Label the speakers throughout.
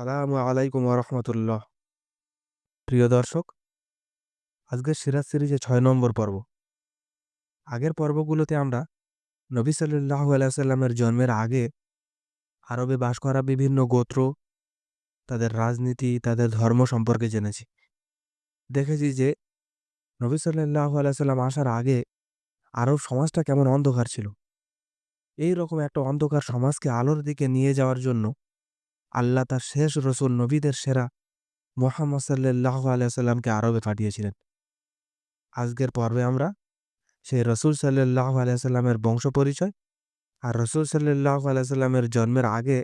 Speaker 1: সালামু আলাইকুম রহমতুল্লাহ। প্রিয় দর্শক, আজকের সিরাজ সিরিজে ছয় নম্বর পর্ব। আগের পর্বগুলোতে আমরা নবী সাল্লাহ আলাইসাল্লামের জন্মের আগে আরবে বাস করা বিভিন্ন গোত্র, তাদের রাজনীতি, তাদের ধর্ম সম্পর্কে জেনেছি। দেখেছি যে নবী সাল্লাহ আলাইসাল্লাম আসার আগে আরব সমাজটা কেমন অন্ধকার ছিল। এই রকম একটা অন্ধকার সমাজকে আলোর দিকে নিয়ে যাওয়ার জন্য আল্লাহ তার শেষ রসুল, নবীদের সেরা মোহাম্মদ সাল্লাহ আলাইসাল্লামকে আরবে পাঠিয়েছিলেন। আজকের পর্বে আমরা সেই রসুল সাল্লাহ আলাইসাল্লামের বংশ পরিচয় আর রসুল সাল্লাহ আলাইসাল্লামের জন্মের আগে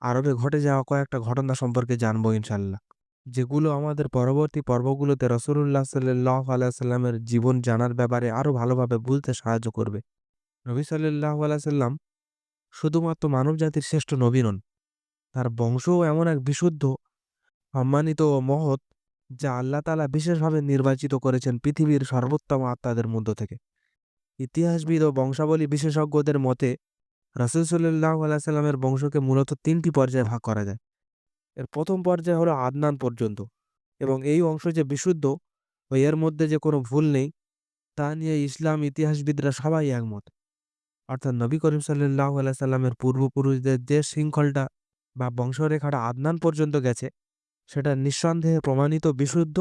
Speaker 1: আরবে ঘটে যাওয়া কয়েকটা ঘটনা সম্পর্কে জানব ইনশাল্লাহ যেগুলো আমাদের পরবর্তী পর্বগুলোতে রসুল্লাহ সাল্লাহ আলাইসাল্লামের জীবন জানার ব্যাপারে আরও ভালোভাবে বুঝতে সাহায্য করবে। নবী সাল্লাহ আলাইসাল্লাম শুধুমাত্র মানবজাতির শ্রেষ্ঠ নবী নন তার বংশও এমন এক বিশুদ্ধ, সম্মানিত ও মহৎ, যা আল্লাহ তালা বিশেষভাবে নির্বাচিত করেছেন পৃথিবীর সর্বোত্তম আত্মাদের মধ্য থেকে। ইতিহাসবিদ ও বংশাবলী বিশেষজ্ঞদের মতে, রাসুল সাল্লাহ আলাইসাল্লামের বংশকে মূলত তিনটি পর্যায়ে ভাগ করা যায়। এর প্রথম পর্যায় হলো আদনান পর্যন্ত এবং এই অংশ যে বিশুদ্ধ ও এর মধ্যে যে কোনো ভুল নেই, তা নিয়ে ইসলাম ইতিহাসবিদরা সবাই একমত। অর্থাৎ নবী করিম সাল্লাহ আলাইসাল্লামের পূর্বপুরুষদের যে শৃঙ্খলটা বা বংশরেখাটা আদনান পর্যন্ত গেছে, সেটা নিঃসন্দেহে প্রমাণিত বিশুদ্ধ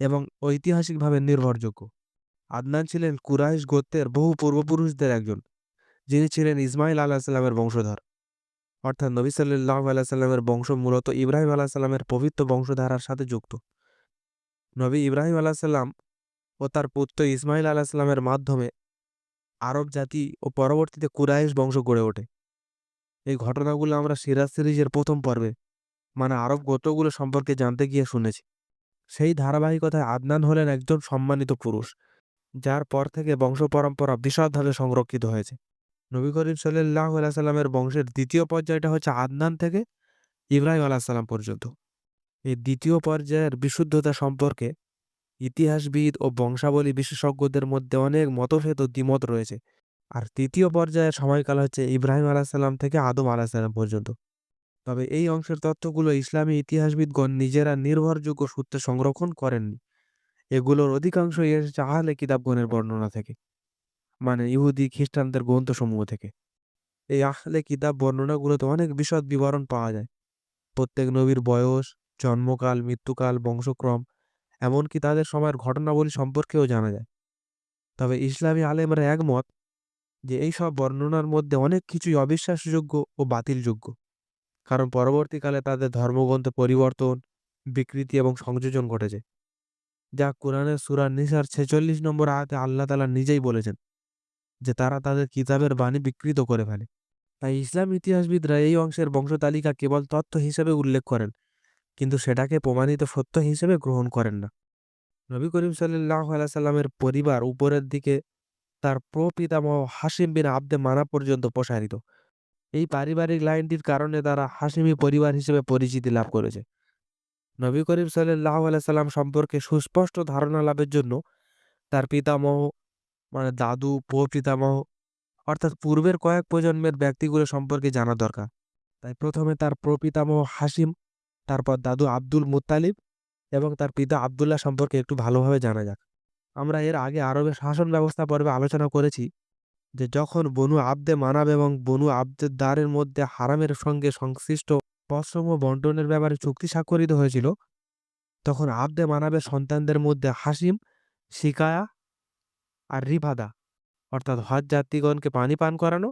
Speaker 1: এবং ঐতিহাসিকভাবে নির্ভরযোগ্য। আদনান ছিলেন কুরাইশ গোত্রের বহু পূর্বপুরুষদের একজন, যিনি ছিলেন ইসমাইল আলাহ সাল্লামের বংশধর। অর্থাৎ নবী সাল্লাহ আল্লাহ সাল্লামের বংশ মূলত ইব্রাহিম আলাহ সাল্লামের পবিত্র বংশধারার সাথে যুক্ত। নবী ইব্রাহিম আলাহ সাল্লাম ও তার পুত্র ইসমাইল আলাহ সাল্লামের মাধ্যমে আরব জাতি ও পরবর্তীতে কুরাইশ বংশ গড়ে ওঠে। এই ঘটনাগুলো আমরা সিরাজ সিরিজের প্রথম পর্বে মানে আরব গোত্রগুলো সম্পর্কে জানতে গিয়ে শুনেছি। সেই ধারাবাহিকতায় আদনান হলেন একজন সম্মানিত পুরুষ, যার পর থেকে বংশ পরম্পরা বিশদভাবে সংরক্ষিত হয়েছে। নবী করিম সাল্লাহ সাল্লামের বংশের দ্বিতীয় পর্যায়টা হচ্ছে আদনান থেকে ইব্রাহিম আলাহ সাল্লাম পর্যন্ত। এই দ্বিতীয় পর্যায়ের বিশুদ্ধতা সম্পর্কে ইতিহাসবিদ ও বংশাবলী বিশেষজ্ঞদের মধ্যে অনেক মতভেদ ও দ্বিমত রয়েছে। আর তৃতীয় পর্যায়ের সময়কাল হচ্ছে ইব্রাহিম আলাহিসাল্লাম থেকে আদম আলাহিসাল্লাম পর্যন্ত। তবে এই অংশের তথ্যগুলো ইসলামী ইতিহাসবিদগণ নিজেরা নির্ভরযোগ্য সূত্রে সংরক্ষণ করেননি। এগুলোর অধিকাংশই এসেছে আহলে কিতাবগণের বর্ণনা থেকে মানে ইহুদি, খ্রিস্টানদের গ্রন্থসমূহ থেকে। এই আহলে কিতাব বর্ণনাগুলোতে অনেক বিশদ বিবরণ পাওয়া যায়। প্রত্যেক নবীর বয়স, জন্মকাল, মৃত্যুকাল, বংশক্রম, এমনকি তাদের সময়ের ঘটনাবলী সম্পর্কেও জানা যায়। তবে ইসলামী আলেমরা একমত যে এই সব বর্ণনার মধ্যে অনেক কিছুই অবিশ্বাসযোগ্য ও বাতিলযোগ্য। কারণ পরবর্তীকালে তাদের ধর্মগ্রন্থে পরিবর্তন, বিকৃতি এবং সংযোজন ঘটেছে, যা কোরআনের সুরার নিসার ছেচল্লিশ নম্বর আয়াতে আল্লাহ তালা নিজেই বলেছেন যে তারা তাদের কিতাবের বাণী বিকৃত করে ফেলে। তাই ইসলাম ইতিহাসবিদরা এই অংশের বংশতালিকা কেবল তথ্য হিসেবে উল্লেখ করেন, কিন্তু সেটাকে প্রমাণিত সত্য হিসেবে গ্রহণ করেন না। নবী করিম সাল্লাহ সাল্লামের পরিবার উপরের দিকে তার প্রপিতামহ হাসিম বিন আব্দে মানা পর্যন্ত প্রসারিত এই পারিবারিক লাইনটির কারণে তারা হাসিমি পরিবার হিসেবে পরিচিতি লাভ করেছে। নবী করিম সাল্লাহ সাল্লাম সম্পর্কে সুস্পষ্ট ধারণা লাভের জন্য তার পিতামহ মানে দাদু প্রপিতামহ অর্থাৎ পূর্বের কয়েক প্রজন্মের ব্যক্তিগুলো সম্পর্কে জানা দরকার। তাই প্রথমে তার প্রপিতামহ হাসিম তারপর দাদু আব্দুল মুতালিব এবং তার পিতা আবদুল্লাহ সম্পর্কে একটু ভালোভাবে জানা যাক। আমরা এর আগে আরবের শাসন ব্যবস্থা পর্বে আলোচনা করেছি যে যখন বনু আব্দে মানাব এবং বনু আব্দের দ্বারের মধ্যে হারামের সঙ্গে সংশ্লিষ্ট পশ্রম বন্টনের ব্যাপারে চুক্তি স্বাক্ষরিত হয়েছিল, তখন আব্দে মানাবের সন্তানদের মধ্যে হাসিম, শিকায়া আর রিভাদা অর্থাৎ হজ যাত্রীগণকে পানি পান করানো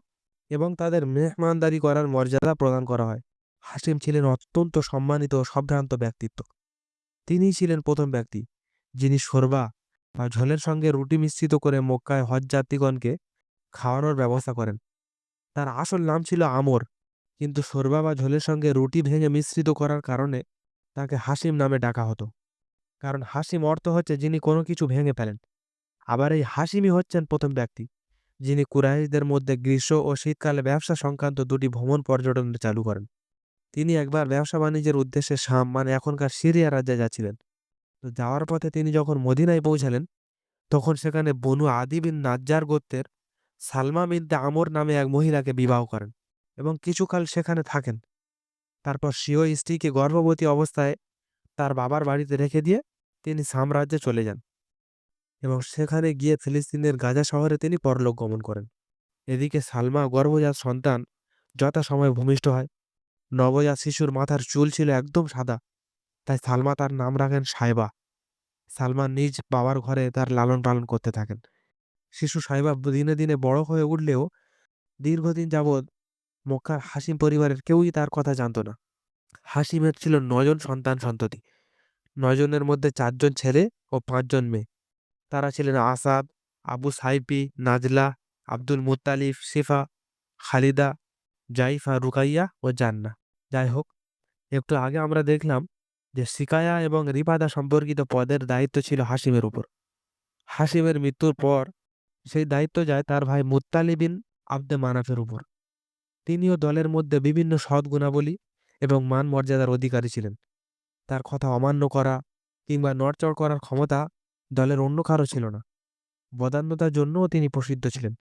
Speaker 1: এবং তাদের মেহমানদারি করার মর্যাদা প্রদান করা হয়। হাসিম ছিলেন অত্যন্ত সম্মানিত ও সম্ভ্রান্ত ব্যক্তিত্ব। তিনিই ছিলেন প্রথম ব্যক্তি যিনি সরবা ঝোলের সঙ্গে রুটি মিশ্রিত করে মক্কায় হজ যাত্রীগণকে খাওয়ানোর ব্যবস্থা করেন। তার আসল নাম ছিল আমর, কিন্তু সরবা বা ঝোলের সঙ্গে রুটি ভেঙে মিশ্রিত করার কারণে তাকে হাসিম নামে ডাকা হতো। কারণ হাসিম অর্থ হচ্ছে যিনি কোনো কিছু ভেঙে ফেলেন। আবার এই হাসিমই হচ্ছেন প্রথম ব্যক্তি, যিনি কুরাইশদের মধ্যে গ্রীষ্ম ও শীতকালে ব্যবসা সংক্রান্ত দুটি ভ্রমণ পর্যটন চালু করেন। তিনি একবার ব্যবসা বাণিজ্যের উদ্দেশ্যে শাম মানে এখনকার সিরিয়া রাজ্যে যাচ্ছিলেন। তো যাওয়ার পথে তিনি যখন মদিনায় পৌঁছালেন, তখন সেখানে বনু আদি বিন নাজ্জার গোত্রের সালমা বিনতে আমর নামে এক মহিলাকে বিবাহ করেন এবং কিছুকাল সেখানে থাকেন। তারপর স্বীয় স্ত্রীকে গর্ভবতী অবস্থায় তার বাবার বাড়িতে রেখে দিয়ে তিনি সাম্রাজ্যে চলে যান এবং সেখানে গিয়ে ফিলিস্তিনের গাজা শহরে তিনি পরলোক গমন করেন। এদিকে সালমা গর্ভজাত সন্তান যথাসময়ে ভূমিষ্ঠ হয়। নবজাত শিশুর মাথার চুল ছিল একদম সাদা তাই সালমা তার নাম রাখেন সাইবা। সালমা নিজ বাবার ঘরে তার লালন পালন করতে থাকেন। শিশু সাইবা দিনে দিনে বড় হয়ে উঠলেও দীর্ঘদিন যাবৎ মক্কার হাসিম পরিবারের কেউই তার কথা জানতো না। হাসিমের ছিল নয়জন সন্তান সন্ততি। নয়জনের মধ্যে চারজন ছেলে ও পাঁচজন মেয়ে। তারা ছিলেন আসাদ, আবু সাইপি নাজলা, আব্দুল মুত্তালিফ শিফা, খালিদা, জাইফা, রুকাইয়া ও জান্না যাই হোক, একটু আগে আমরা দেখলাম যে সিকায়া এবং রিপাদা সম্পর্কিত পদের দায়িত্ব ছিল হাসিমের উপর। হাসিমের মৃত্যুর পর সেই দায়িত্ব যায় তার ভাই মুত্তালিবিন আব্দে মানাফের উপর। তিনিও দলের মধ্যে বিভিন্ন সৎ গুণাবলী এবং মান মর্যাদার অধিকারী ছিলেন। তার কথা অমান্য করা কিংবা নড়চড় করার ক্ষমতা দলের অন্য কারও ছিল না। বদান্যতার জন্যও তিনি প্রসিদ্ধ ছিলেন।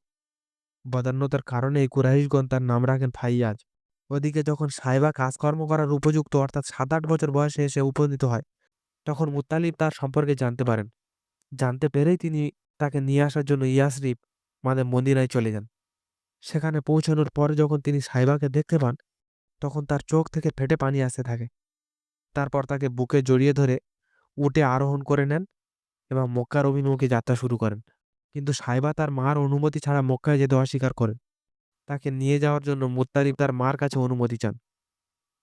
Speaker 1: বদান্যতার কারণে এই কুরাইশগণ তার নাম রাখেন ফাইয়াজ। ওদিকে যখন সাইবা কাজকর্ম করার উপযুক্ত অর্থাৎ সাত আট বছর বয়সে এসে উপনীত হয়, তখন মুতালিব তার সম্পর্কে জানতে পারেন। জানতে পেরেই তিনি তাকে নিয়ে আসার জন্য ইয়াসরিফ মানে মন্দিরায় চলে যান। সেখানে পৌঁছানোর পরে যখন তিনি সাইবাকে দেখতে পান, তখন তার চোখ থেকে ফেটে পানি আসতে থাকে। তারপর তাকে বুকে জড়িয়ে ধরে উটে আরোহণ করে নেন এবং মক্কার অভিমুখে যাত্রা শুরু করেন। কিন্তু সাইবা তার মার অনুমতি ছাড়া মক্কায় যেতে অস্বীকার করেন। তাকে নিয়ে যাওয়ার জন্য মুত্তারিব তার মার কাছে অনুমতি চান।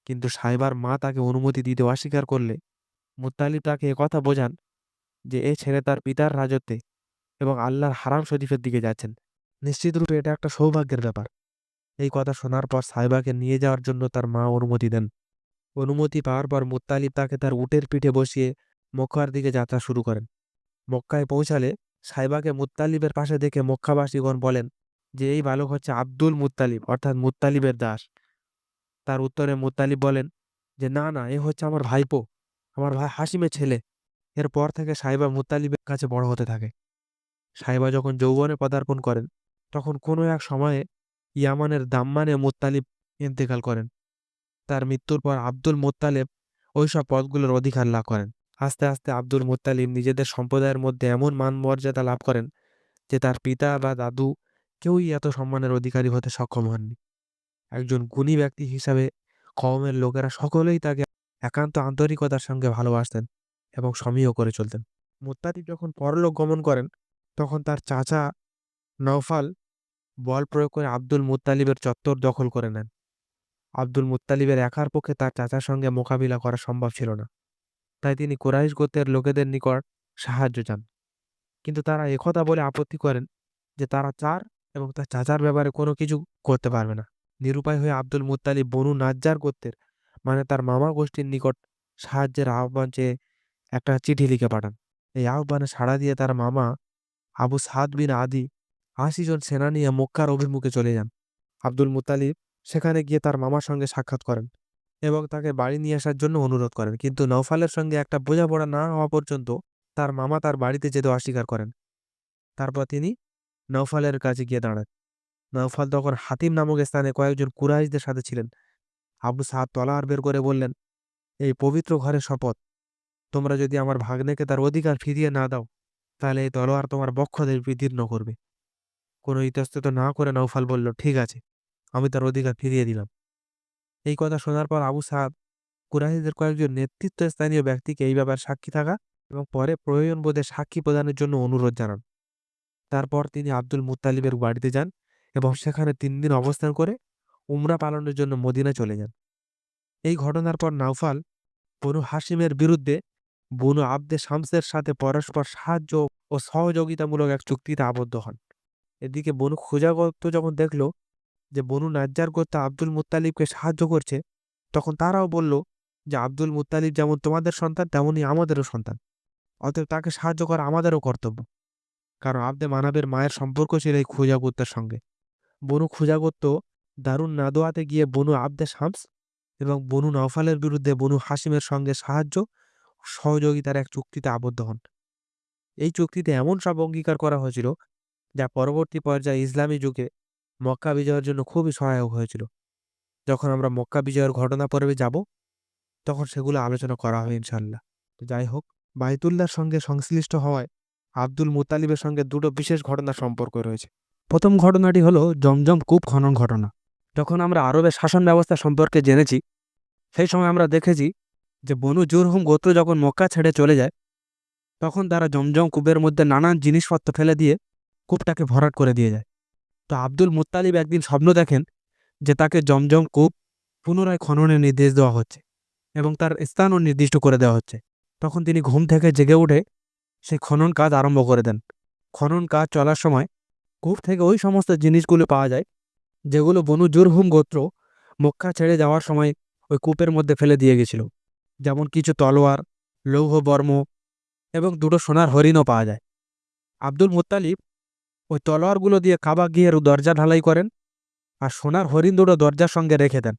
Speaker 1: কিন্তু সাইবার মা তাকে অনুমতি দিতে অস্বীকার করলে মুত্তালিব তাকে কথা বোঝান যে এ ছেলে তার পিতার রাজত্বে এবং আল্লাহর হারাম শরীফের দিকে যাচ্ছেন। নিশ্চিত রূপে এটা একটা সৌভাগ্যের ব্যাপার। এই কথা শোনার পর সাইবাকে নিয়ে যাওয়ার জন্য তার মা অনুমতি দেন। অনুমতি পাওয়ার পর মুত্তালিব তাকে তার উটের পিঠে বসিয়ে মক্কার দিকে যাত্রা শুরু করেন। মক্কায় পৌঁছালে সাইবাকে মুত্তালিবের পাশে দেখে মক্কাবাসীগণ বলেন যে এই বালক হচ্ছে আব্দুল মুত্তালিব, অর্থাৎ মুত্তালিবের দাস। তার উত্তরে মুত্তালিব বলেন যে, না না, এ হচ্ছে আমার ভাইপো, আমার ভাই হাসিমের ছেলে। এরপর থেকে সাইবা মুত্তালিবের কাছে বড় হতে থাকে। সাইবা যখন যৌবনে পদার্পণ করেন, তখন কোনো এক সময়ে ইয়ামানের দাম্মানে মুত্তালিব ইন্তেকাল করেন। তার মৃত্যুর পর আব্দুল মুত্তালেব ওইসব পদগুলোর অধিকার লাভ করেন। আস্তে আস্তে আব্দুল মুত্তালিব নিজেদের সম্প্রদায়ের মধ্যে এমন মান মর্যাদা লাভ করেন যে, তার পিতা বা দাদু কেউই এত সম্মানের অধিকারী হতে সক্ষম হননি। একজন গুণী ব্যক্তি হিসাবে কওমের লোকেরা সকলেই তাকে একান্ত আন্তরিকতার সঙ্গে ভালোবাসতেন এবং সমীহ করে চলতেন। মুত্তালিব যখন পরলোক গমন করেন, তখন তার চাচা নওফাল বল প্রয়োগ করে আব্দুল মুত্তালিবের চত্বর দখল করে নেন। আব্দুল মুত্তালিবের একার পক্ষে তার চাচার সঙ্গে মোকাবিলা করা সম্ভব ছিল না। তাই তিনি কোরাইশ গোত্রের লোকেদের নিকট সাহায্য চান। কিন্তু তারা একথা বলে আপত্তি করেন যে তারা চার এবং তার চাচার ব্যাপারে কোনো কিছু করতে পারবে না। নিরুপায় হয়ে আব্দুল মুত্তালিব বনু নাজ্জার গোত্রের মানে তার মামা গোষ্ঠীর নিকট সাহায্যের আহ্বান চেয়ে একটা চিঠি লিখে পাঠান। এই আহ্বানে সাড়া দিয়ে তার মামা আবু সাদ বিন আদি আশি জন সেনা নিয়ে মক্কার অভিমুখে চলে যান। আব্দুল মুতালিব সেখানে গিয়ে তার মামার সঙ্গে সাক্ষাৎ করেন এবং তাকে বাড়ি নিয়ে আসার জন্য অনুরোধ করেন। কিন্তু নৌফালের সঙ্গে একটা বোঝাপড়া না হওয়া পর্যন্ত তার মামা তার বাড়িতে যেতে অস্বীকার করেন। তারপর তিনি নৌফালের কাছে গিয়ে দাঁড়ান নৌফাল তখন হাতিম নামক স্থানে কয়েকজন কুরাইশদের সাথে ছিলেন। আবু সাহাব তলার বের করে বললেন, এই পবিত্র ঘরের শপথ। তোমরা যদি আমার ভাগ্নেকে তার অধিকার ফিরিয়ে না দাও, তাহলে এই তলোয়ার তোমার বক্ষদের বিদীর্ণ করবে। কোনো ইতস্তত না করে নৌফাল বলল, ঠিক আছে, আমি তার অধিকার ফিরিয়ে দিলাম। এই কথা শোনার পর আবু সাদ কুরাহিদের কয়েকজন নেতৃত্ব স্থানীয় ব্যক্তিকে এই ব্যাপার সাক্ষী থাকা এবং পরে প্রয়োজন বোধে সাক্ষী প্রদানের জন্য অনুরোধ জানান। তারপর তিনি আব্দুল মুতালিবের বাড়িতে যান এবং সেখানে তিন দিন অবস্থান করে উমরা পালনের জন্য মদিনা চলে যান। এই ঘটনার পর নাউফাল বনু হাসিমের বিরুদ্ধে বনু আব্দে শামসের সাথে পরস্পর সাহায্য ও সহযোগিতামূলক এক চুক্তিতে আবদ্ধ হন। এদিকে বনু খুজাগত যখন দেখল যে বনু নাজ্জার গোত্র আব্দুল মুতালিবকে সাহায্য করছে, তখন তারাও বলল যে আব্দুল মুতালিব যেমন তোমাদের সন্তান তেমনই আমাদেরও সন্তান। অতএব তাকে সাহায্য করা আমাদেরও কর্তব্য। কারণ আব্দে মানাবের মায়ের সম্পর্ক ছিল এই খুজা গোত্রের সঙ্গে। বনু খুজা গোত্র দারুণ নাদোয়াতে গিয়ে বনু আব্দে শামস এবং বনু নওফালের বিরুদ্ধে বনু হাসিমের সঙ্গে সাহায্য সহযোগিতার এক চুক্তিতে আবদ্ধ হন। এই চুক্তিতে এমন সব অঙ্গীকার করা হয়েছিল যা পরবর্তী পর্যায়ে ইসলামী যুগে মক্কা বিজয়ের জন্য খুবই সহায়ক হয়েছিল। যখন আমরা মক্কা বিজয়ের ঘটনা পর্বে যাব, তখন সেগুলো আলোচনা করা হবে ইনশাল্লাহ যাই হোক বাইতুল্লাহর সঙ্গে সংশ্লিষ্ট হওয়ায় আব্দুল মুতালিবের সঙ্গে দুটো বিশেষ ঘটনা সম্পর্ক রয়েছে। প্রথম ঘটনাটি হলো জমজম কূপ খনন ঘটনা। যখন আমরা আরবের শাসন ব্যবস্থা সম্পর্কে জেনেছি, সেই সময় আমরা দেখেছি যে বনু জুরহুম গোত্র যখন মক্কা ছেড়ে চলে যায়, তখন তারা জমজম কূপের মধ্যে নানান জিনিসপত্র ফেলে দিয়ে কূপটাকে ভরাট করে দিয়ে যায়। তো আব্দুল মুত্তালিব একদিন স্বপ্ন দেখেন যে তাকে জমজম কূপ পুনরায় খননের নির্দেশ দেওয়া হচ্ছে এবং তার স্থানও নির্দিষ্ট করে দেওয়া হচ্ছে। তখন তিনি ঘুম থেকে জেগে উঠে সেই খনন কাজ আরম্ভ করে দেন। খনন কাজ চলার সময় কূপ থেকে ওই সমস্ত জিনিসগুলো পাওয়া যায়, যেগুলো বনু জুরহুম গোত্র মক্কা ছেড়ে যাওয়ার সময় ওই কূপের মধ্যে ফেলে দিয়ে গেছিল। যেমন কিছু তলোয়ার, লৌহ বর্ম এবং দুটো সোনার হরিণও পাওয়া যায়। আব্দুল মুত্তালিব ওই তলোয়ারগুলো দিয়ে কাবা গিয়ে দরজা ঢালাই করেন আর সোনার হরিণ দুটো দরজার সঙ্গে রেখে দেন।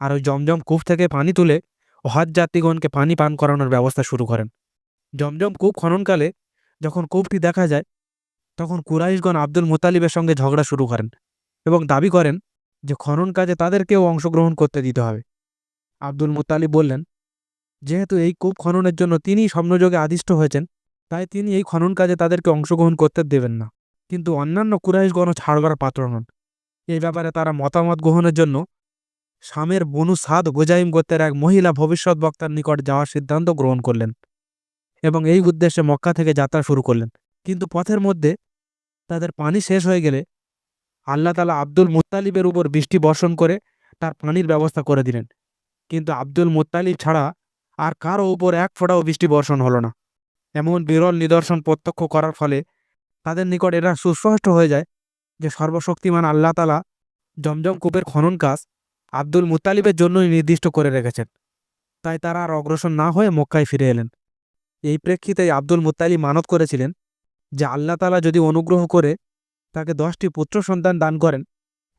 Speaker 1: আর ওই জমজম কূপ থেকে পানি তুলে হজ যাত্রীগণকে পানি পান করানোর ব্যবস্থা শুরু করেন। জমজম কূপ খননকালে যখন কূপটি দেখা যায়, তখন কুরাইশগণ আব্দুল মুতালিবের সঙ্গে ঝগড়া শুরু করেন এবং দাবি করেন যে খনন কাজে তাদেরকেও অংশগ্রহণ করতে দিতে হবে। আব্দুল মুতালিব বললেন, যেহেতু এই কূপ খননের জন্য তিনি স্বপ্নযোগে আদিষ্ট হয়েছেন, তাই তিনি এই খনন কাজে তাদেরকে অংশগ্রহণ করতে দেবেন না। কিন্তু অন্যান্য কুরাইশগণও ছাড় করার পাত্র নন। এই ব্যাপারে তারা মতামত গ্রহণের জন্য শামের বনু সাদ গোজাইম গোত্রের এক মহিলা ভবিষ্যৎ বক্তার নিকট যাওয়ার সিদ্ধান্ত গ্রহণ করলেন। এবং এই উদ্দেশ্যে মক্কা থেকে যাত্রা শুরু করলেন। কিন্তু পথের মধ্যে তাদের পানি শেষ হয়ে গেলে আল্লাহ তালা আব্দুল মুত্তালিবের উপর বৃষ্টি বর্ষণ করে তার পানির ব্যবস্থা করে দিলেন। কিন্তু আব্দুল মুত্তালিব ছাড়া আর কারও উপর এক ফোঁটাও বৃষ্টি বর্ষণ হলো না। এমন বিরল নিদর্শন প্রত্যক্ষ করার ফলে তাদের নিকট এরা সুস্পষ্ট হয়ে যায় যে সর্বশক্তিমান আল্লাহ তালা জমজম কূপের খনন কাজ আব্দুল মুতালিবের জন্যই নির্দিষ্ট করে রেখেছেন। তাই তারা আর অগ্রসর না হয়ে মক্কায় ফিরে এলেন। এই প্রেক্ষিতে আব্দুল মুতালিব মানত করেছিলেন যে আল্লাহ তালা যদি অনুগ্রহ করে তাকে দশটি পুত্র সন্তান দান করেন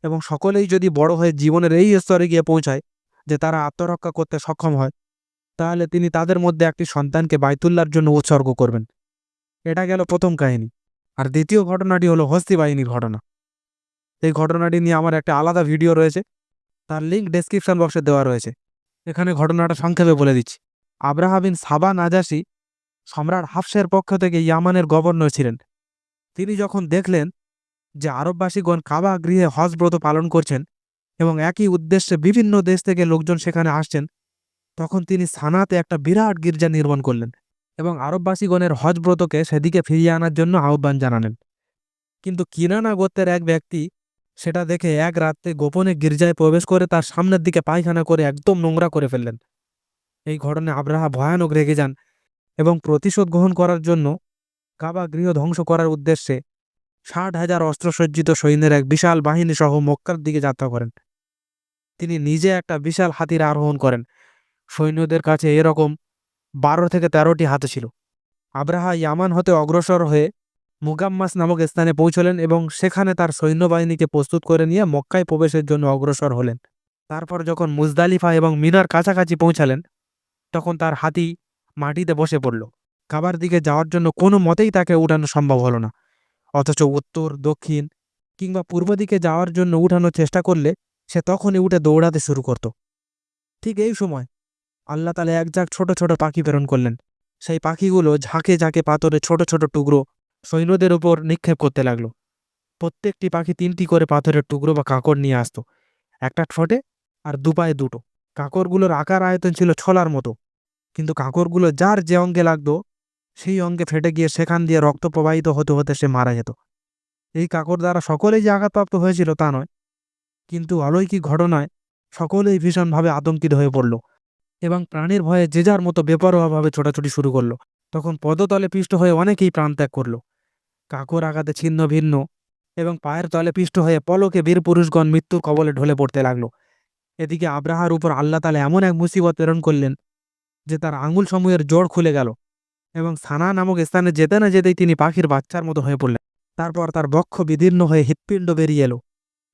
Speaker 1: এবং সকলেই যদি বড় হয়ে জীবনের এই স্তরে গিয়ে পৌঁছায় যে তারা আত্মরক্ষা করতে সক্ষম হয়, তাহলে তিনি তাদের মধ্যে একটি সন্তানকে বাইতুল্লার জন্য উৎসর্গ করবেন। এটা গেল প্রথম কাহিনী। আর দ্বিতীয় ঘটনাটি হলো হস্তি বাহিনীর ঘটনা। এই ঘটনাটি নিয়ে আমার একটা আলাদা ভিডিও রয়েছে। তার লিঙ্ক ডেসক্রিপশন বক্সে দেওয়া রয়েছে। এখানে ঘটনাটা সংক্ষেপে বলে দিচ্ছি। আব্রাহা বিন সাবা নাজাসি সম্রাট হাফসের পক্ষ থেকে ইয়ামানের গভর্নর ছিলেন। তিনি যখন দেখলেন যে আরববাসীগণ কাবা গৃহে হজব্রত পালন করছেন এবং একই উদ্দেশ্যে বিভিন্ন দেশ থেকে লোকজন সেখানে আসছেন, তখন তিনি সানাতে একটা বিরাট গির্জা নির্মাণ করলেন এবং আরববাসীগণের হজব্রতকে সেদিকে ফিরিয়ে আনার জন্য আহ্বান জানালেন। কিন্তু কিরানা গোত্রের এক ব্যক্তি সেটা দেখে এক রাত্রে গোপনে গির্জায় প্রবেশ করে তার সামনের দিকে পায়খানা করে একদম নোংরা করে ফেললেন। এই ঘটনায় আব্রাহা ভয়ানক রেগে যান এবং প্রতিশোধ গ্রহণ করার জন্য কাবা গৃহ ধ্বংস করার উদ্দেশ্যে ষাট হাজার অস্ত্রসজ্জিত সৈন্যের এক বিশাল বাহিনী সহ মক্কার দিকে যাত্রা করেন। তিনি নিজে একটা বিশাল হাতির আরোহণ করেন। সৈন্যদের কাছে এরকম বারো থেকে তেরোটি হাতে ছিল। আব্রাহা ইয়ামান হতে অগ্রসর হয়ে মুগাম্মাস নামক স্থানে পৌঁছলেন এবং সেখানে তার সৈন্যবাহিনীকে প্রস্তুত করে নিয়ে মক্কায় প্রবেশের জন্য অগ্রসর হলেন। তারপর যখন মুজদালিফা এবং মিনার কাছাকাছি পৌঁছালেন, তখন তার হাতি মাটিতে বসে পড়ল। কাবার দিকে যাওয়ার জন্য কোনো মতেই তাকে উঠানো সম্ভব হলো না। অথচ উত্তর, দক্ষিণ কিংবা পূর্ব দিকে যাওয়ার জন্য উঠানোর চেষ্টা করলে সে তখনই উঠে দৌড়াতে শুরু করত। ঠিক এই সময় আল্লাহ তালে এক ঝাঁক ছোট ছোট পাখি প্রেরণ করলেন। সেই পাখিগুলো ঝাঁকে ঝাঁকে পাথরে ছোট ছোট টুকরো সৈন্যদের উপর নিক্ষেপ করতে লাগল। প্রত্যেকটি পাখি তিনটি করে পাথরের টুকরো বা কাঁকড় নিয়ে আসতো। একটা ঠোঁটে আর দুপায়ে দুটো। কাঁকড়গুলোর আকার আয়তন ছিল ছলার মতো। কিন্তু কাঁকড়গুলো যার যে অঙ্গে লাগতো, সেই অঙ্গে ফেটে গিয়ে সেখান দিয়ে রক্ত প্রবাহিত হতে হতে সে মারা যেত। এই কাকর দ্বারা সকলেই যে আঘাতপ্রাপ্ত হয়েছিল তা নয়, কিন্তু অলৌকিক ঘটনায় সকলেই ভীষণভাবে আতঙ্কিত হয়ে পড়ল এবং প্রাণীর ভয়ে যে যার মতো বেপরোয়াভাবে ছোটাছুটি শুরু করল। তখন পদতলে পিষ্ট হয়ে অনেকেই প্রাণত্যাগ করল। কাকর আঘাতে ছিন্ন ভিন্ন এবং পায়ের তলে পিষ্ট হয়ে পলকে বীর পুরুষগণ মৃত্যুর কবলে ঢলে পড়তে লাগল। এদিকে আব্রাহার উপর আল্লাহ তালে এমন এক মুসিবত প্রেরণ করলেন যে তার আঙুল সমূহের জোর খুলে গেল এবং সানা নামক স্থানে যেতে না যেতেই তিনি পাখির বাচ্চার মতো হয়ে পড়লেন। তারপর তার বক্ষ বিদীর্ণ হয়ে হৃৎপিণ্ড বেরিয়ে এলো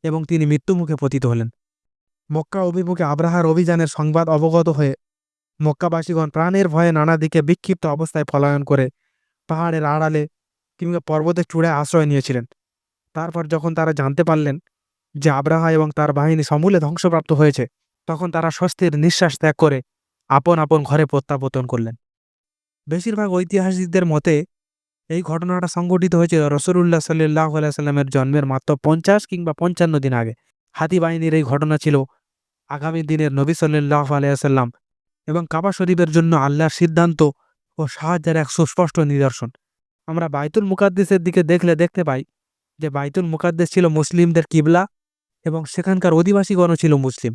Speaker 1: এবং তিনি মৃত্যুমুখে পতিত হলেন। মক্কা অভিমুখে আব্রাহার অভিযানের সংবাদ অবগত হয়ে মক্কাবাসীগণ প্রাণের ভয়ে নানা দিকে বিক্ষিপ্ত অবস্থায় পলায়ন করে পাহাড়ের আড়ালে কিংবা পর্বতের চূড়ায় আশ্রয় নিয়েছিলেন। তারপর যখন তারা জানতে পারলেন যে আব্রাহা এবং তার বাহিনী সমূলে ধ্বংসপ্রাপ্ত হয়েছে, তখন তারা স্বস্তির নিঃশ্বাস ত্যাগ করে আপন আপন ঘরে প্রত্যাবর্তন করলেন। বেশিরভাগ ঐতিহাসিকদের মতে, এই ঘটনাটা সংঘটিত হয়েছিল রসুল্লাহ সাল্লাহ আলাইসাল্লামের জন্মের মাত্র পঞ্চাশ কিংবা পঞ্চান্ন দিন আগে। হাতি বাহিনীর এই ঘটনা ছিল আগামী দিনের নবী সাল্লাহ আলাইসাল্লাম এবং কাবা শরীফের জন্য আল্লাহর সিদ্ধান্ত ও সাহায্যের এক সুস্পষ্ট নিদর্শন। আমরা বাইতুল মুকাদ্দেসের দিকে দেখলে দেখতে পাই যে বাইতুল মুকাদ্দেস ছিল মুসলিমদের কিবলা এবং সেখানকার অধিবাসীগণও ছিল মুসলিম।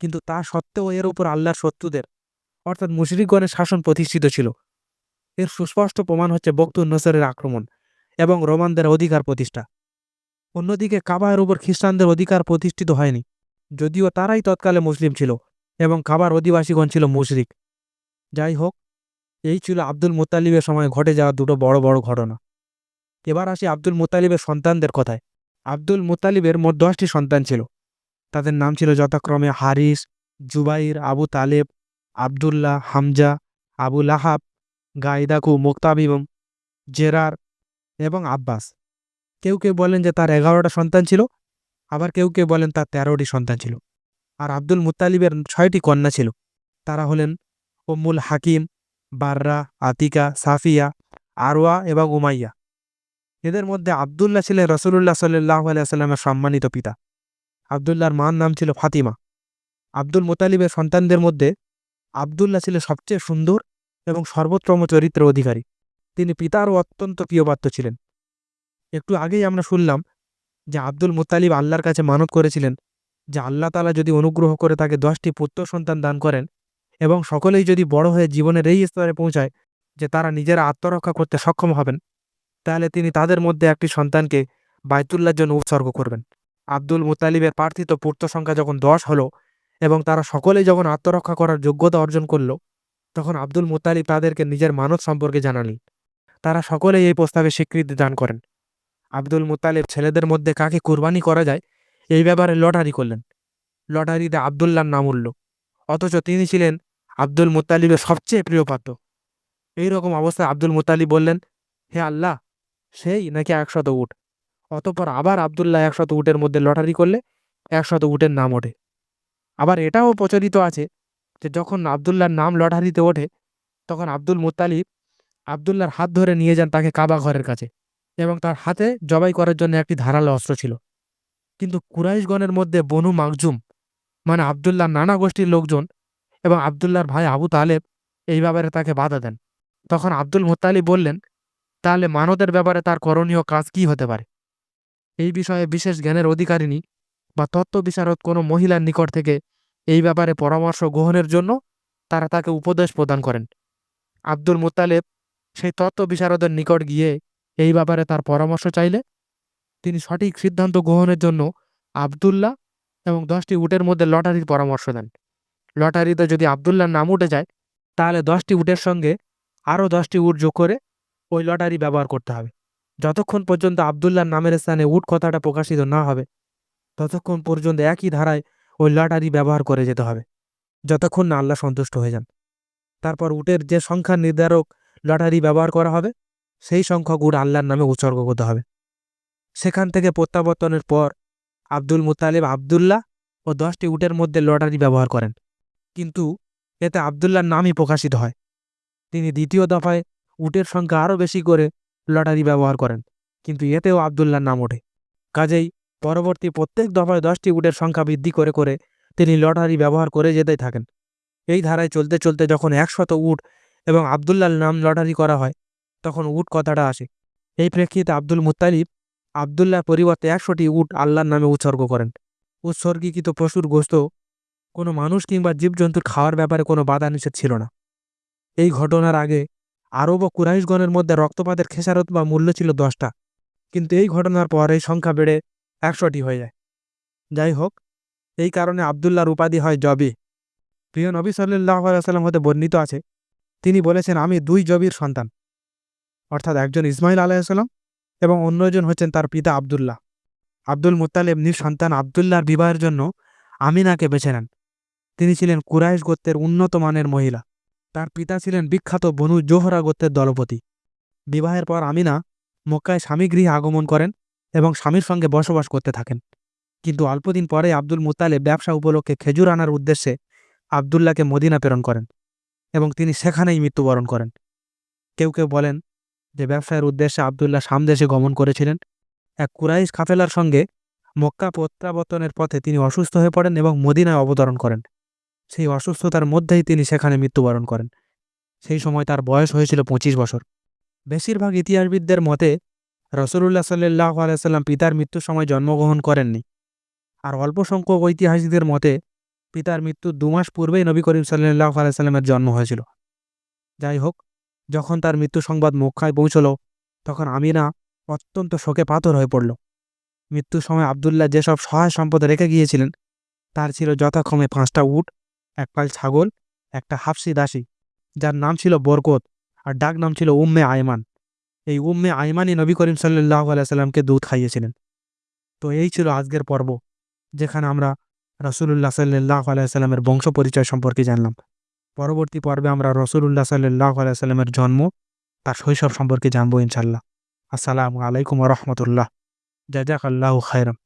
Speaker 1: কিন্তু তা সত্ত্বেও এর উপর আল্লাহর শত্রুদের, অর্থাৎ মুশরিকগণের শাসন প্রতিষ্ঠিত ছিল। এর সুস্পষ্ট প্রমাণ হচ্ছে বক্তুর নসরের আক্রমণ এবং রোমানদের অধিকার প্রতিষ্ঠা। অন্যদিকে কাবার উপর খ্রিস্টানদের অধিকার প্রতিষ্ঠিত হয়নি, যদিও তারাই তৎকালে মুসলিম ছিল এবং কাবার অধিবাসীগণ ছিল মুশরিক। যাই হোক, এই ছিল আব্দুল মুতালিবের সময় ঘটে যাওয়া দুটো বড় বড় ঘটনা। এবার আসি আব্দুল মুতালিবের সন্তানদের কথায়। আব্দুল মুতালিবের মোট দশটি সন্তান ছিল। তাদের নাম ছিল যথাক্রমে হারিস, জুবাইর, আবু তালেব, আবদুল্লাহ, হামজা, আবু লাহাব গাইদাকু মুক্তাবিবম জেরার এবং আব্বাস। কেউ কেউ বলেন যে তার এগারোটা সন্তান ছিল, আবার কেউ কেউ বলেন তার তেরোটি সন্তান ছিল। আর আব্দুল মুতালিবের ছয়টি কন্যা ছিল। তারা হলেন উম্মুল হাকিম, বাররা, আতিকা, সাফিয়া, আরওয়া এবং উমাইয়া। এদের মধ্যে আবদুল্লাহ ছিলেন রসুল্লাহ সাল্লাহ আলিয়াল্লামের সম্মানিত পিতা। আবদুল্লাহর মার নাম ছিল ফাতিমা। আব্দুল মোতালিবের সন্তানদের মধ্যে আবদুল্লাহ ছিল সবচেয়ে সুন্দর এবং সর্বোত্তম চরিত্রের অধিকারী। তিনি পিতারও অত্যন্ত প্রিয়পাত্র ছিলেন। একটু আগেই আমরা শুনলাম যে আব্দুল মুতালিব আল্লাহর কাছে মানত করেছিলেন যে আল্লাহ তালা যদি অনুগ্রহ করে তাকে দশটি পুত্র সন্তান দান করেন এবং সকলেই যদি বড় হয়ে জীবনের এই স্তরে পৌঁছায় যে তারা নিজেরা আত্মরক্ষা করতে সক্ষম হবেন, তাহলে তিনি তাদের মধ্যে একটি সন্তানকে বাইতুল্লার জন্য উৎসর্গ করবেন। আব্দুল মুতালিবের প্রার্থিত পূর্ত সংখ্যা যখন দশ হলো এবং তারা সকলেই যখন আত্মরক্ষা করার যোগ্যতা অর্জন করল, তখন আব্দুল মুতালিব তাদেরকে নিজের মানত সম্পর্কে জানালেন। তারা সকলেই এই প্রস্তাবে স্বীকৃতি দান করেন। আব্দুল মুতালিব ছেলেদের মধ্যে কাকে কোরবানি করা যায় এই ব্যাপারে লটারি করলেন। লটারিতে আবদুল্লার নাম উঠল। অথচ তিনি ছিলেন আব্দুল মুতালিবের সবচেয়ে প্রিয় পাত্র। এইরকম অবস্থায় আব্দুল মুতালিব বললেন, হে আল্লাহ, সেই নাকি একশত উট? অতপর আবার আবদুল্লাহ একশত উটের মধ্যে লটারি করলে একশত উটের নাম ওঠে। আবার এটাও প্রচলিত আছে যে যখন আবদুল্লাহর নাম লটারিতে ওঠে, তখন আব্দুল মুতালিব আবদুল্লাহর হাত ধরে নিয়ে যান তাকে কাবা ঘরের কাছে এবং তার হাতে জবাই করার জন্য একটি ধারালো অস্ত্র ছিল। কিন্তু কুরাইশগণের মধ্যে বনু মাকজুম মানে আবদুল্লাহর নানা গোষ্ঠীর লোকজন এবং আবদুল্লাহর ভাই আবু তালেব এই ব্যাপারে তাকে বাধা দেন। তখন আব্দুল মুতালিব বললেন, তাহলে মানতের ব্যাপারে তার করণীয় কাজ কি হতে পারে? এই বিষয়ে বিশেষ জ্ঞানের অধিকারিণী বা তত্ত্ব বিশারদ কোনো মহিলার নিকট থেকে এই ব্যাপারে পরামর্শ গ্রহণের জন্য তারা তাকে উপদেশ প্রদান করেন। আব্দুল মুতালেব সেই তত্ত্ব বিশারদের নিকট গিয়ে এই ব্যাপারে তার পরামর্শ চাইলে তিনি সঠিক সিদ্ধান্ত গ্রহণের জন্য আবদুল্লাহ এবং দশটি উটের মধ্যে লটারির পরামর্শ দেন। লটারিতে যদি আবদুল্লাহর নাম উঠে যায়, তাহলে দশটি উটের সঙ্গে আরও দশটি উট যোগ করে ওই লটারি ব্যবহার করতে হবে। যতক্ষণ পর্যন্ত আবদুল্লাহর নামের স্থানে উট কথাটা প্রকাশিত না হবে, ততক্ষণ পর্যন্ত একই ধারায় ওই লটারি ব্যবহার করে যেতে হবে, যতক্ষণ না আল্লাহ সন্তুষ্ট হয়ে যান। তারপর উটের যে সংখ্যা নির্ধারক লটারি ব্যবহার করা হবে, সেই সংখ্যক উট আল্লাহর নামে উৎসর্গ করতে হবে। সেখান থেকে প্রত্যাবর্তনের পর আব্দুল মুতালিব, আবদুল্লাহ ও দশটি উটের মধ্যে লটারি ব্যবহার করেন। কিন্তু এতে আবদুল্লাহর নামই প্রকাশিত হয়। তিনি দ্বিতীয় দফায় উটের সংখ্যা আরও বেশি করে লটারি ব্যবহার করেন, কিন্তু এতেও আবদুল্লাহর নাম ওঠে। কাজেই পরবর্তী প্রত্যেক দফায় দশটি উটের সংখ্যা বৃদ্ধি করে করে তিনি লটারি ব্যবহার করে যেতেই থাকেন। এই ধারায় চলতে চলতে যখন একশত উট এবং আবদুল্লাহর নাম লটারি করা হয়, তখন উট কথাটা আসে। এই প্রেক্ষিতে আব্দুল মুতালিব আবদুল্লাহ পরিবর্তে একশোটি উট আল্লাহর নামে উৎসর্গ করেন। উৎসর্গীকৃত পশুর গোস্ত, কোনো মানুষ কিংবা জীবজন্তুর খাওয়ার ব্যাপারে কোনো বাধা নিষেধ ছিল না। এই ঘটনার আগে আরব ও কুরাইশগণের মধ্যে রক্তপাতের খেসারত বা মূল্য ছিল দশটা। কিন্তু এই ঘটনার পর এই সংখ্যা বেড়ে একশোটি হয়ে যায়। যাই হোক, এই কারণে আবদুল্লাহর উপাধি হয় জবি। প্রিয় নবী সাল্লাহ আলাইসাল্লাম হতে বর্ণিত আছে, তিনি বলেছেন, আমি দুই জবির সন্তান। অর্থাৎ একজন ইসমাইল আলাইসাল্লাম এবং অন্যজন হচ্ছেন তার পিতা আবদুল্লাহ। আব্দুল মুতালেব সন্তান আবদুল্লাহর বিবাহের জন্য আমিনাকে বেছে নেন। তিনি ছিলেন কুরাইশ গোত্রের উন্নত মানের মহিলা। তার পিতা ছিলেন বিখ্যাত বনু জোহরা গোত্রের দলপতি। বিবাহের পর আমিনা মক্কায় স্বামী গৃহে আগমন করেন এবং স্বামীর সঙ্গে বসবাস করতে থাকেন। কিন্তু অল্পদিন পরে আব্দুল মুতালে ব্যবসা উপলক্ষে খেজুর আনার উদ্দেশ্যে আবদুল্লাহকে মদিনা প্রেরণ করেন এবং তিনি সেখানেই মৃত্যুবরণ করেন। কেউ কেউ বলেন যে ব্যবসায়ের উদ্দেশ্যে আবদুল্লাহ সামদেশে গমন করেছিলেন। এক কুরাইশ কাফেলার সঙ্গে মক্কা প্রত্যাবর্তনের পথে তিনি অসুস্থ হয়ে পড়েন এবং মদিনায় অবতরণ করেন। সেই অসুস্থতার মধ্যেই তিনি সেখানে মৃত্যুবরণ করেন। সেই সময় তার বয়স হয়েছিল পঁচিশ বছর। বেশিরভাগ ইতিহাসবিদদের মতে রসুল্লাহ সাল্লাহ আলাইসাল্লাম পিতার মৃত্যুর সময় জন্মগ্রহণ করেননি। আর অল্প সংখ্যক ঐতিহাসিকদের মতে, পিতার মৃত্যুর দু মাস পূর্বেই নবী করিম সাল্লাহ আলাইসাল্লামের জন্ম হয়েছিল। যাই হোক, যখন তার মৃত্যু সংবাদ মক্কায় পৌঁছল, তখন আমিনা অত্যন্ত শোকে পাথর হয়ে পড়ল। মৃত্যুর সময় আবদুল্লাহ যেসব সহায় সম্পদ রেখে গিয়েছিলেন, তার ছিল যথাক্রমে পাঁচটা উট এক পাল ছাগল, একটা হাফসি দাসী, যার নাম ছিল বরকত আর ডাক নাম ছিল উম্মে আয়মান। এই উম্মে আয়মানই নবী করিম সাল্লাহ আলাইসাল্লামকে দুধ খাইয়েছিলেন। তো এই ছিল আজকের পর্ব, যেখানে আমরা রসুল্লাহ সাল্লাহ আলাইসাল্লামের বংশ পরিচয় সম্পর্কে জানলাম। পরবর্তী পর্বে আমরা রসুল্লাহ সাল্লাহ আলাইসাল্লামের জন্ম, তার শৈশব সম্পর্কে জানব ইনশাল্লাহ আসসালামু আলাইকুম রহমতুল্লাহ। জাজাক আল্লাহ খায়রাম